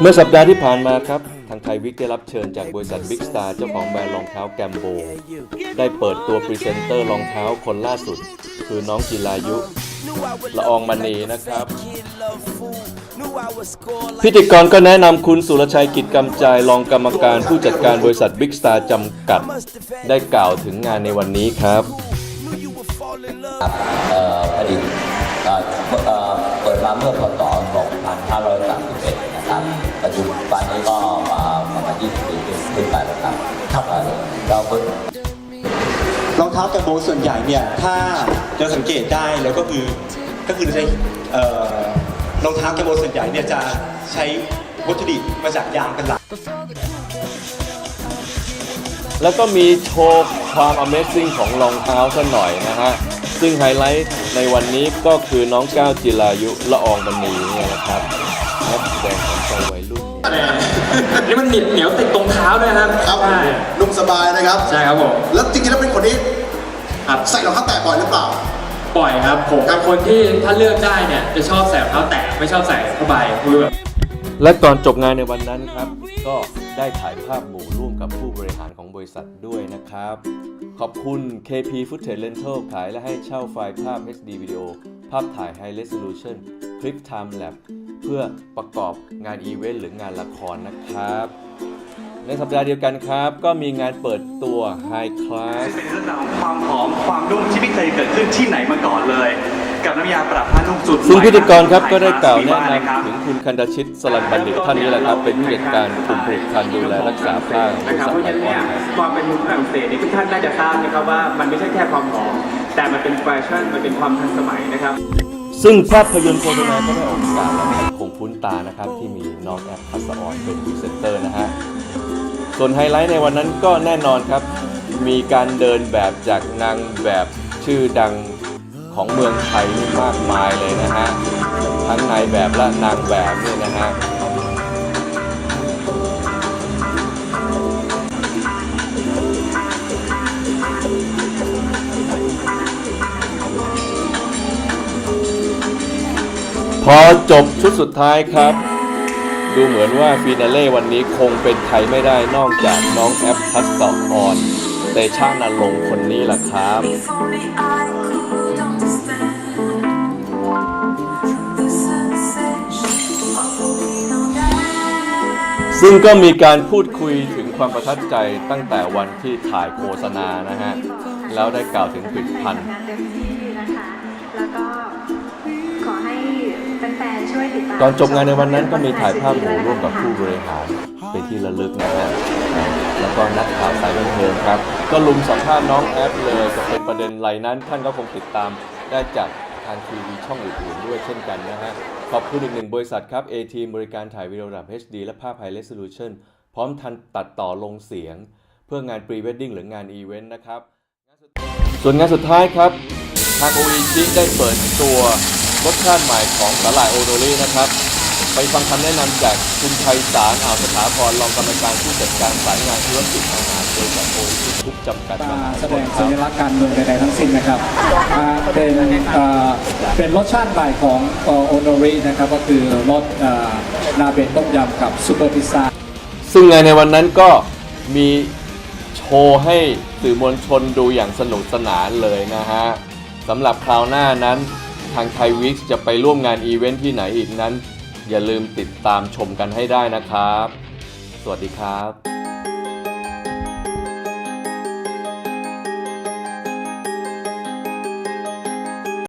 เมื่อสัปดาห์ที่ผ่านมาครับ ทางไทยวิกได้รับเชิญจากบริษัทบิ๊กสตาร์เจ้าของแบรนด์รองเท้าแกมโบ ได้เปิดตัวพรีเซนเตอร์รองเท้าคนล่าสุด คือน้องจิรายุ ละอองมณีนะครับ พิธีกรก็แนะนำคุณสุรชัยกิจกำจายรองกรรมการผู้จัดการบริษัทบิ๊กสตาร์จำกัด ได้กล่าวถึงงานในวันนี้ครับอ่อผลิตเปิดมาเมื่อพศ2531 ครับปัจจุบันนี้ก็มาประมาณ20ปีขึ้นไปแล้วครับครับเราเพิ่งรองเท้าแกมโบส่วนใหญ่เนี่ยถ้าจะสังเกตได้แล้วก็คือก็คือใช้เอ่อรองเท้าแกมโบส่วนใหญ่เนี่ยจะใช้วัตถุดิบมาจากยางเป็นหลักแล้วก็มีโชว์ความ Amazing ของรองเท้าซะหน่อยนะฮะ ซึ่งไฮไลท์ในวันนี้ก็คือน้องก้าวจิรายุละอองมณีเนี่ยนะครับนักแสดงของใจวัยรุ่นเนี่ยนี่มันหนีบเหนียวติดตรงเท้าด้วยนะครับครับใช่นุ่มสบายนะครับ ใช่ครับผมแล้วจริงๆแล้วเป็นคนที่ครับใส่รองเท้าแตะบ่อยหรือเปล่าปล่อยครับผมครัเป็บนคนที่ถ้าเลือกได้เนี่ยจะชอบใส่รองเท้าแตะไม่ชอบใส่ผ้าใบคือแบบและก่อนจบงานในวันนั้นครับ ก็ได้ถ่ายภาพหมู่ร่วมกับผู้บริหารของบริษัทด้วยนะครับ ขอบคุณ KP Footage Rental ขายและให้เช่าไฟล์ภาพ HD วิดีโอ ภาพถ่าย High Resolution Click Time Lapse เพื่อประกอบงานอีเวนต์หรืองานละครนะครับ ในสัปดาห์เดียวกันครับ ก็มีงานเปิดตัว High Class เป็นเรื่องราวของความหอมความนุ่มที่ไม่เคยเกิด ที่ไหนมาก่อนเลย กับน้ำยาปรับผ้านุ่มสูตรซึ่งใหม่พิธีกรครับไฮก็ได้กล่าวแนะคลสนำถึงคุณคันดชิตสลันบัณฑิตท่านนี้แหละครับ เป็นผู้จัดการกลุ่มผลิตภัณฑ์ดูแลรักษาผ้าของบนะริครับษัทเพราะไอฉะนั้นคอนเนี่ยครับความเป็นมุกฝรั่งเศสนี่ทุกท่านน่าจะทราบนะครับว่ามันไม่ใช่แค่ความหอมแต่มันเป็นแฟชั่นมันเป็นความทันสมัยนะครับซึ่งภาพยนตร์โฆษณาก็ได้ออกอากาศแล้วนะครับคงคุ้นตานะครับ ที่มีน้องแอปทัศออนเป็นพรีเซนเตอร์นะฮะ ส่วนไฮไลท์ในวันนั้นก็แน่นอนครับ มีการเดินแบบจากนางแบบ ชื่อดังของเมืองไทยนี่มากมายเลยนะฮะ ทั้งนายแบบและนางแบบเนี่ยนะฮะพอจบชุดสุดท้ายครับ ดูเหมือนว่าฟีนาเล่วันนี้คงเป็นใครไม่ได้นอกจากน้องแอปทัศออน เตชะนรงค์คนนี้แหละครับ If only I could understand the sensation of walking on air. ซึ่งก็มีการพูดคุยถึงความประทับใจตั้งแต่วันที่ถ่ายโฆษณานะฮะ แล้วได้กล่าวถึงผลิตภัณฑ์งานเต็มที่นะคะแล้วก็ขอให้แฟนๆช่วยติดตามก่อนจบงานในวันนั้นก็มีถ่ายภาพหมู่ร่วมกับผู้บริหารเป็นที่ระลึกนะฮะ แล้วก็นักข่าวสายบันเทิงครับ ก็ลุมสัมภาษณ์น้องแอปเลยจะเป็นประเด็นไรนั้น ท่านก็คงติดตามได้จากทางทีวีช่องอื่นๆด้วยเช่นกันนะฮะ ขอบคุณอีกหนึ่งบริษัทครับ AT บริการถ่ายวิดีโอระดับ HD และภาพ High Resolution พร้อมทันตัดต่อลงเสียง เพื่องาน Pre Wedding หรืองานอีเวนต์นะครับ ส่วนงานสุดท้ายครับ ทางโออิชิได้เปิดตัวรสชาติใหม่ของสาหร่ายโอโดรีนะครับ ไปฟังคำแนะนำจากคุณไพศาลอ่าวสถาพรรองกรรมการผู้จัดการสายงานธุรกิจอาหารบริษัทโออิชิทุกจำกัดมหาแสชดนงคสัรับญลักษณ์การเมืองใดๆทั้งสิ้นนะครับอ่าเป็นอ่าเป็นรสชาติใหม่ของโอโนรินะครับก็คือรสอ่านาเบะต้มยำกับซูเปอร์พิซซ่า ซึ่งงานในวันนั้นก็มีโชว์ให้สื่อมวลชนดูอย่างสนุกสนานเลยนะฮะสำหรับคราวหน้านั้นทางไทยวิกจะไปร่วมงานอีเวนท์ที่ไหนอีกนั้น อย่าลืมติดตามชมกันให้ได้นะครับ สวัสดีครับ